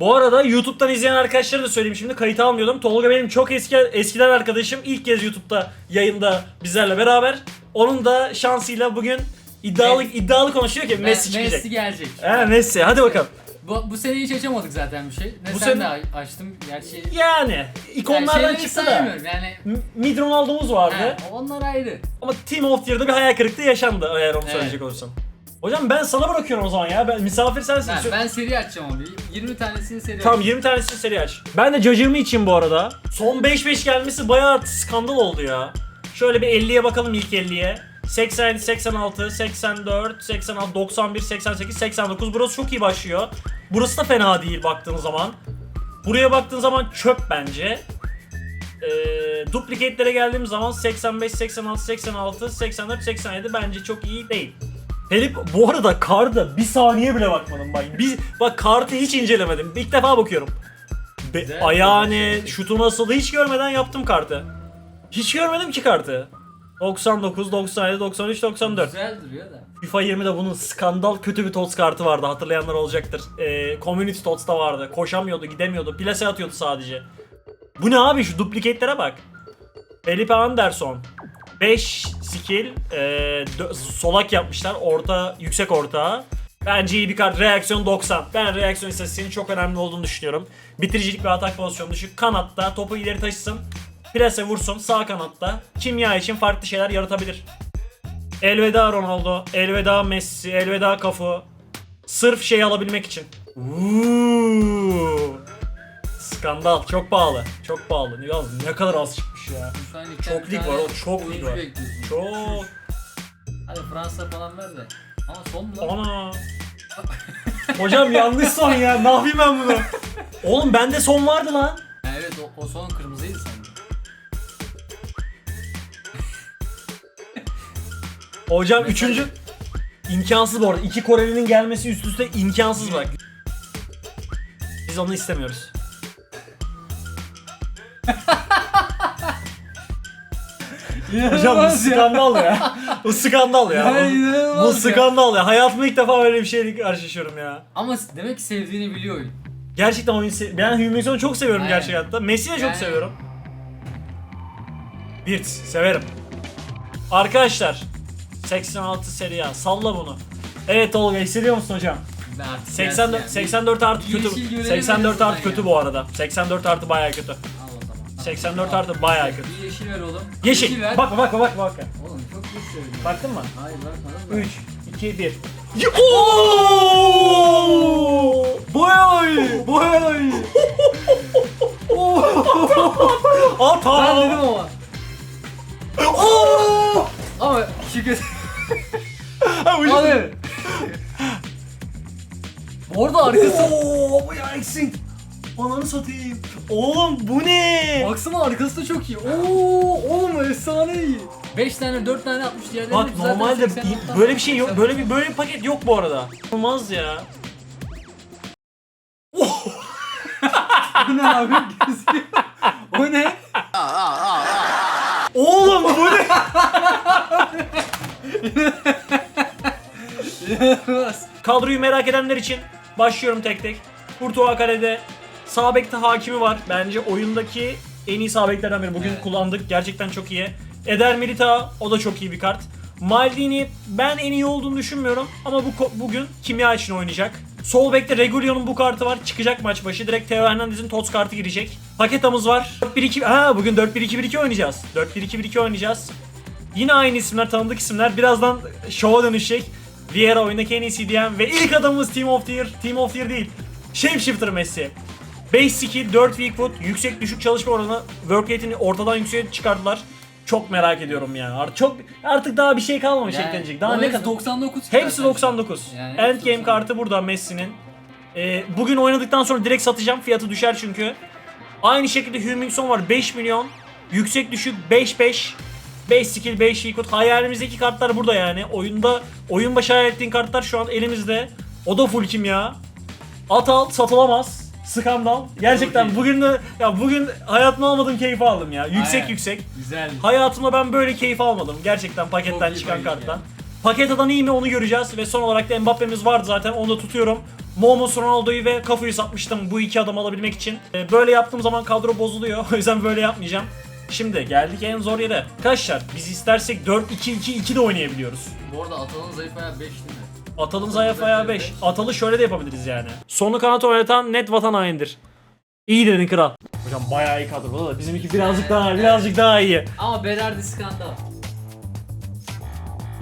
Bu arada YouTube'dan izleyen arkadaşlara da söyleyeyim şimdi kayıt almıyordum. Tolga benim çok eski eskiden arkadaşım. İlk kez YouTube'da yayında bizlerle beraber. Onun da şansıyla bugün iddialı Evet. iddialı konuşuyor ki Ben- Messi çıkacak. Messi gelecek. He Messi hadi bakalım. Bu, bu sene hiç açamadık zaten bir şey. Ne Bu sen sene- de a- açtın gerçi. Yani Yani ikonlardan şeyleri çıktı da. yani. Mid Ronaldo'muz vardı. He, onlar ayrı. Ama Team of the Year'da bir hayal kırıklığı yaşandı eğer onu Evet. söyleyecek olursam. Hocam ben sana bırakıyorum o zaman ya. Ben misafir sensin. Ben, Sö- ben seri açacağım onu. 20 tanesini seri Tamam açacağım. 20 tanesini seri aç. Ben de cacığımı için bu arada. Son 5-5 gelmesi bayağı skandal oldu ya. Şöyle bir 50'ye bakalım ilk 50'ye. 87, 86, 84, 86, 91, 88, 89. Burası çok iyi başlıyor. Burası da fena değil baktığın zaman. Buraya baktığın zaman çöp bence. Ee, duplikate'lere geldiğim zaman 85, 86, 86, 84, 87 bence çok iyi değil. Felip bu arada karda bir saniye bile bakmadım bak. Bir, bak kartı hiç incelemedim. İlk defa bakıyorum. Be, Güzel. ayağı ne, şutu nasıl hiç görmeden yaptım kartı. Hiç görmedim ki kartı. 99, 97, 93, 94. Güzel duruyor da. FIFA 20'de bunun skandal kötü bir TOTS kartı vardı hatırlayanlar olacaktır. Ee, Community TOTS'ta vardı. Koşamıyordu, gidemiyordu. Plase atıyordu sadece. Bu ne abi şu duplikate'lere bak. Felipe Anderson. 5 skill, e, solak yapmışlar. Orta, yüksek orta. Bence iyi bir kart. Reaksiyon 90. Ben reaksiyon istatistiğinin çok önemli olduğunu düşünüyorum. Bitiricilik ve atak pozisyonu düşük. Kanatta topu ileri taşısın. Plase vursun. Sağ kanatta. Kimya için farklı şeyler yaratabilir. Elveda Ronaldo, elveda Messi, elveda Cafu. Sırf şey alabilmek için. Uuu. Skandal, çok pahalı. Çok pahalı. Ne kadar az çıkmış ya. Şu an ligden Çok bir lig tane var oğlum, çok lig oyuncu var. bekliyorsun. Çok. Hadi Fransa falan ver de. Ama son mu lan? Ana. Hocam yanlış son ya. Ne yapayım ben bunu? Oğlum bende son vardı lan. Ha, evet o, o son kırmızıydı sanki. Hocam Mesela- üçüncü imkansız bu arada. İki Koreli'nin gelmesi üst üste imkansız bak. Biz onu istemiyoruz. Hocam bu skandal ya. Bu skandal ya. Bu, inanılmaz bu ya. skandal ya. Hayatımda ilk defa böyle bir şeyle karşılaşıyorum ya. Ama demek ki sevdiğini biliyor oyun. Gerçekten oyun se- ben Hüminson'u çok seviyorum Aynen. gerçek hayatta. Messi'yi de çok Yani- seviyorum. Wirtz severim. Arkadaşlar 86 seri ya. Salla bunu. Evet Tolga hissediyor musun hocam? Ben artık 84 gelsin yani. 84 artı Bir kötü. görelim 84 en artı azından kötü ya. bu arada. 84 artı bayağı kötü. Al o zaman. 84 Al. artı bayağı kötü. Bir yeşil ver oğlum. Yeşil. ver. Bakma bakma bakma bakma. Oğlum çok geç söyledin. Baktın mı? Hayır bakmadım da. 3 2 1. Ooo! Boy! Boy! Ata! Ben dedim ama. Oo! Ama şükür. Ha, bu- Abi. Bu arada arkası. Oo, bu ya eksik. Ananı satayım. Oğlum bu ne? Baksana arkası da çok iyi. Oo, oğlum efsane iyi. 5 tane 4 tane atmış diğerleri. Bak normalde 80 nokta. böyle bir şey yok. Böyle bir böyle bir paket yok bu arada. Olmaz ya. Bu ne abi? O ne? Oğlum bu ne? Kadroyu merak edenler için başlıyorum tek tek. Kurtuğa kalede. Sağ bekte hakimi var. Bence oyundaki en iyi sağ beklerden biri. Bugün Evet. kullandık. Gerçekten çok iyi. Eder Militao o da çok iyi bir kart. Maldini ben en iyi olduğunu düşünmüyorum ama bu ko- bugün kimya için oynayacak. Sol bekte Regulio'nun bu kartı var. Çıkacak maç başı. Direkt Teo Hernandez'in TOTS kartı girecek. Paketamız var. 4-1-2 Ha bugün 4-1-2-1-2 oynayacağız. 4-1-2-1-2 oynayacağız. Yine aynı isimler, tanıdık isimler. Birazdan şova dönüşecek. Vieira oyundaki en iyisi diyen ve ilk adamımız Team of the Year. Team of the Year değil. Shapeshifter Messi. 5 skill, 4 weak foot, yüksek düşük çalışma oranı, work rate'ini ortadan yükseğe çıkardılar. Çok merak ediyorum yani. Artık çok artık daha bir şey kalmamış eklenecek. Daha ne kadar? 99 çıkar Hepsi bence. 99. Yani Endgame 99. kartı burada Messi'nin. Ee, bugün oynadıktan sonra direkt satacağım. Fiyatı düşer çünkü. Aynı şekilde Hummingson var 5 milyon. Yüksek düşük 5-5. 5 skill 5 ikut. Hayalimizdeki kartlar burada yani. Oyunda oyun başı hayal ettiğin kartlar şu an elimizde. O da full kimya. At al satılamaz. Skandal. Gerçekten bugün de ya bugün hayatımda almadığım keyfi aldım ya. Yüksek Aynen. yüksek. Güzel. Hayatımda ben böyle keyif almadım. Gerçekten paketten Çok çıkan paket karttan. ya. Paketadan iyi mi onu göreceğiz ve son olarak da Mbappe'miz vardı zaten onu da tutuyorum. Momos Ronaldo'yu ve Cafu'yu satmıştım bu iki adamı alabilmek için. Ee, böyle yaptığım zaman kadro bozuluyor. O yüzden böyle yapmayacağım. Şimdi geldik en zor yere. Arkadaşlar biz istersek 4-2-2-2 de oynayabiliyoruz. Bu arada Atal'ın zayıf ayağı 5 değil mi? Atalı zayıf ayağı 5. Atalı şöyle de yapabiliriz yani. Sonu kanat oynatan net vatan haindir. İyi dedin kral. Hocam bayağı iyi kadro da bizimki birazcık daha birazcık daha iyi. Ama Berardi skandal.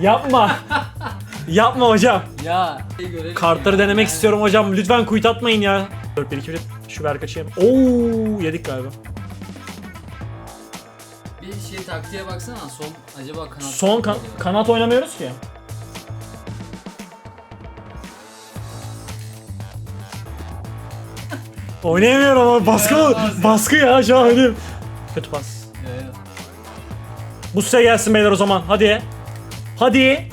Yapma. Yapma hocam. Ya. şey Kartları denemek Yani istiyorum hocam. Lütfen kuyut atmayın ya. 4 1 2 1 şu ver kaçayım. Oo yedik galiba. Bir şey taktiğe baksana son acaba kanat. Son kan- kanat oynamıyoruz ki. Oynayamıyorum ama baskı baskı ya şu an. Kötü pas. Ee, Bu size gelsin beyler o zaman. Hadi. Hadi.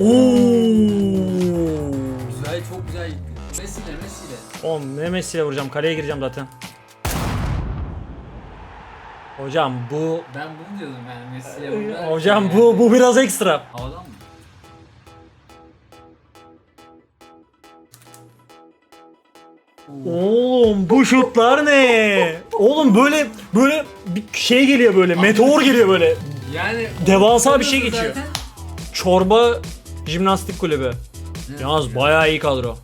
Oo. güzel çok güzel gitti. Messi'yle Messi'yle. Oğlum ne Messi'yle vuracağım. Kaleye gireceğim zaten. Hocam bu Ben bunu diyordum yani Messi'yle vurdular. Hocam Yani. bu bu biraz ekstra. Havadan mı? Oğlum bu şutlar ne? Oğlum böyle böyle bir şey geliyor böyle. Meteor geliyor böyle. Yani Devasa bir şey Zaten- geçiyor. Çorba jimnastik kulübü. Yalnız bayağı iyi kadro.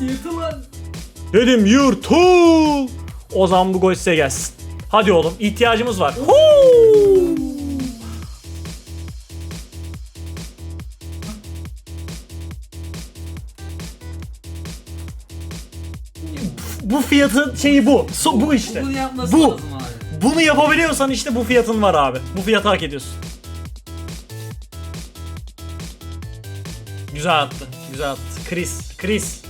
Yırtılan. Dedim yırtul. O zaman bu gol size gelsin. Hadi oğlum ihtiyacımız var. Huu! Bu fiyatın şeyi bu. So- bu işte. Bunu yapması Bu. lazım abi. Bunu yapabiliyorsan işte bu fiyatın var abi. Bu fiyatı hak ediyorsun. Güzel attı. Güzel attı. Chris. Chris.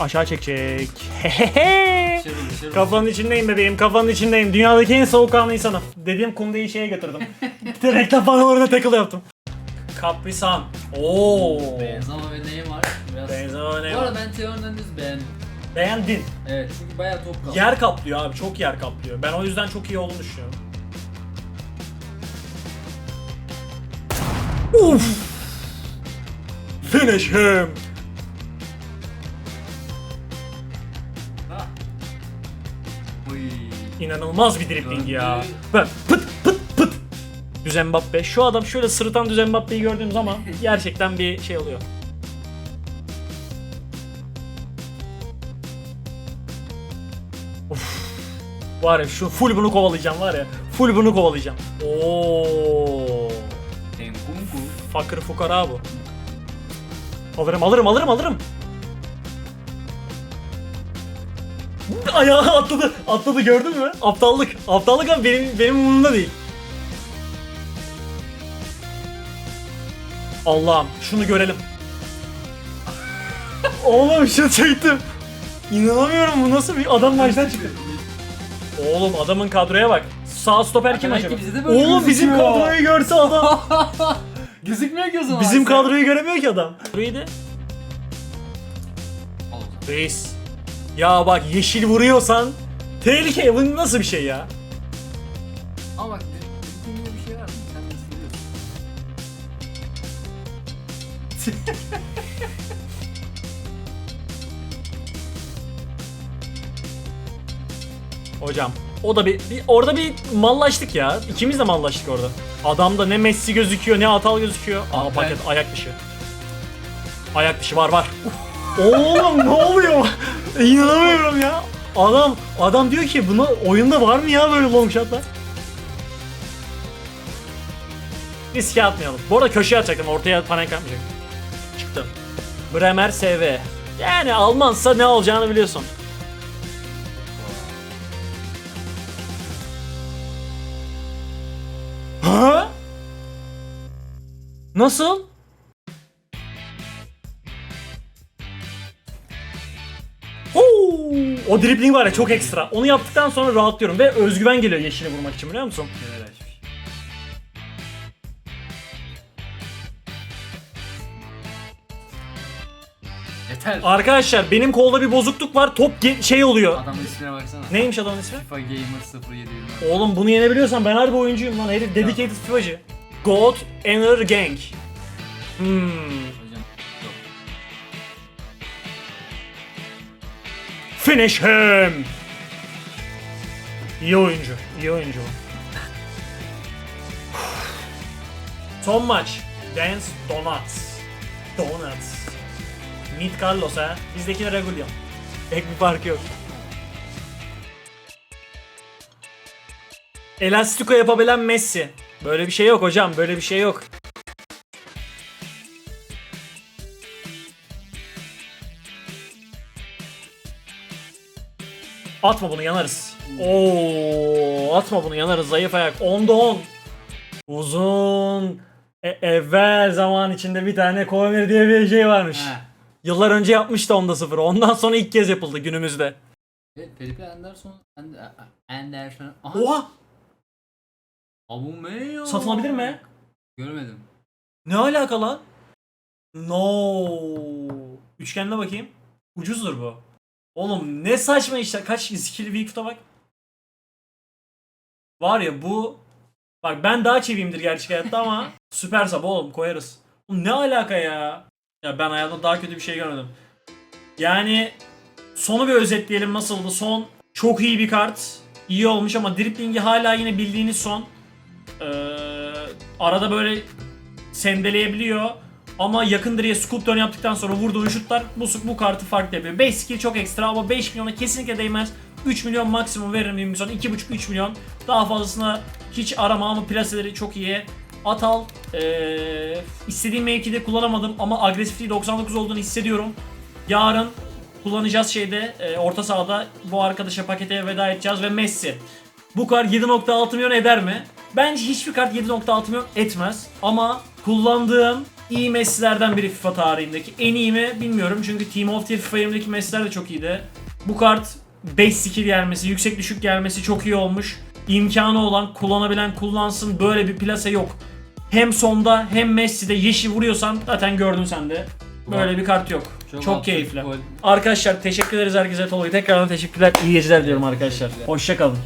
Aşağı çekecek. Hehehe. Kafanın içindeyim bebeğim, kafanın içindeyim. Dünyadaki en soğukkanlı insanım. Dediğim kundeyi şeye götürdüm. Direkt panolarına tackle yaptım. Kaprisan. Oo. Benzema ve Neymar. Biraz... Benzema Bu ne? arada ben Theo Hernandez'i beğendim. Beğendin. Evet çünkü bayağı top kaldı. Yer kaplıyor abi, çok yer kaplıyor. Ben o yüzden çok iyi olduğunu düşünüyorum. Uf! Finish him. Ha. İnanılmaz bir dribbling ya. Ben pıt. Düz Mbappe. Şu adam şöyle sırıtan Düz Mbappe'yi gördüğüm zaman gerçekten bir şey oluyor. Of. Var ya şu full bunu kovalayacağım var ya. Full bunu kovalayacağım. Oo. Fakir fukara bu. Alırım alırım alırım alırım. Ayağı atladı. Atladı gördün mü? Aptallık. Aptallık ama benim benim umurumda değil. Allah'ım şunu görelim. Oğlum şunu çektim. İnanamıyorum bu nasıl bir adam maçtan çıktı. Oğlum adamın kadroya bak. Sağ stoper kim acaba? bizde de böyle Oğlum bizim gözüküyor. kadroyu görse adam. Gözükmüyor ki o zaman. Bizim kadroyu göremiyor ki adam. De. Al o zaman. Reis. Ya bak yeşil vuruyorsan tehlike. Bu nasıl bir şey ya? Ama bak Hocam o da bir, bir orada bir mallaştık ya. İkimiz de mallaştık orada. Adamda ne Messi gözüküyor ne Atal gözüküyor. Aa Abi paket ayak dışı. Ayak dışı var var. Oğlum ne oluyor? İnanamıyorum ya. Adam adam diyor ki buna oyunda var mı ya böyle long shotlar? Riske atmayalım. Bu arada köşeye atacaktım. Ortaya panik atmayacaktım. Bremer SV. Yani Almansa ne olacağını biliyorsun. Ha? Nasıl? O dribbling var ya çok ekstra. Onu yaptıktan sonra rahatlıyorum ve özgüven geliyor yeşile vurmak için biliyor musun? Neler Yeter. Arkadaşlar benim kolda bir bozukluk var. Top ge- şey oluyor. Adamın ismine baksana. Neymiş adamın ismi? FIFA Gamer 07 Oğlum bunu yenebiliyorsan ben harbi oyuncuyum lan. Herif dedicated FIFA'cı. God Enter Gang. Hmm. Hocam yok. Finish him. İyi oyuncu. iyi oyuncu. Son maç. Dance Donuts. Donuts. Mid Carlos ha. Bizdeki de Regulion. Pek bir farkı yok. Elastiko yapabilen Messi. Böyle bir şey yok hocam. Böyle bir şey yok. Atma bunu yanarız. Oo, atma bunu yanarız. Zayıf ayak. 10'da 10. Uzun. E- evvel zaman içinde bir tane Kovamer diye bir şey varmış. He. Yıllar önce yapmıştı 10'da 0. Ondan sonra ilk kez yapıldı günümüzde. Evet, Felipe Anderson. And- Anderson. Aha. Oha! Aubameyang. Satılabilir mi? Görmedim. Ne alaka lan? No. Üçgenle bakayım. Ucuzdur bu. Oğlum ne saçma işler. Kaç skill week'ta bak. Var ya bu Bak ben daha çeviyimdir gerçek hayatta ama süper sab oğlum koyarız. Oğlum ne alaka ya? Ya ben hayatımda daha kötü bir şey görmedim. Yani sonu bir özetleyelim nasıldı? Son çok iyi bir kart. İyi olmuş ama driplingi hala yine bildiğiniz son. Ee, arada böyle sendeleyebiliyor. Ama yakın direğe scoop turn yaptıktan sonra vurduğu şutlar bu, bu kartı farklı yapıyor. 5 skill çok ekstra ama 5 milyona kesinlikle değmez. 3 milyon maksimum veririm bir milyon. 2,5-3 milyon. Daha fazlasına hiç arama ama plaseleri çok iyi. Atal ee, istediğim mevkide kullanamadım ama agresifliği 99 olduğunu hissediyorum. Yarın kullanacağız şeyde e, orta sahada bu arkadaşa pakete veda edeceğiz ve Messi. Bu kart 7.6 milyon eder mi? Bence hiçbir kart 7.6 milyon etmez. Ama kullandığım iyi Messi'lerden biri FIFA tarihindeki. En iyi mi bilmiyorum çünkü Team of the Year FIFA 20'deki Messi'ler de çok iyiydi. Bu kart 5 skill gelmesi, yüksek düşük gelmesi çok iyi olmuş. İmkanı olan, kullanabilen kullansın. Böyle bir plase yok. Hem sonda hem Messi'de yeşil vuruyorsan zaten gördün sen de. Böyle bir kart yok. Çok, absürt keyifli. gol. Arkadaşlar teşekkür ederiz herkese. Tolga tekrardan teşekkürler. İyi geceler diliyorum arkadaşlar. Hoşçakalın.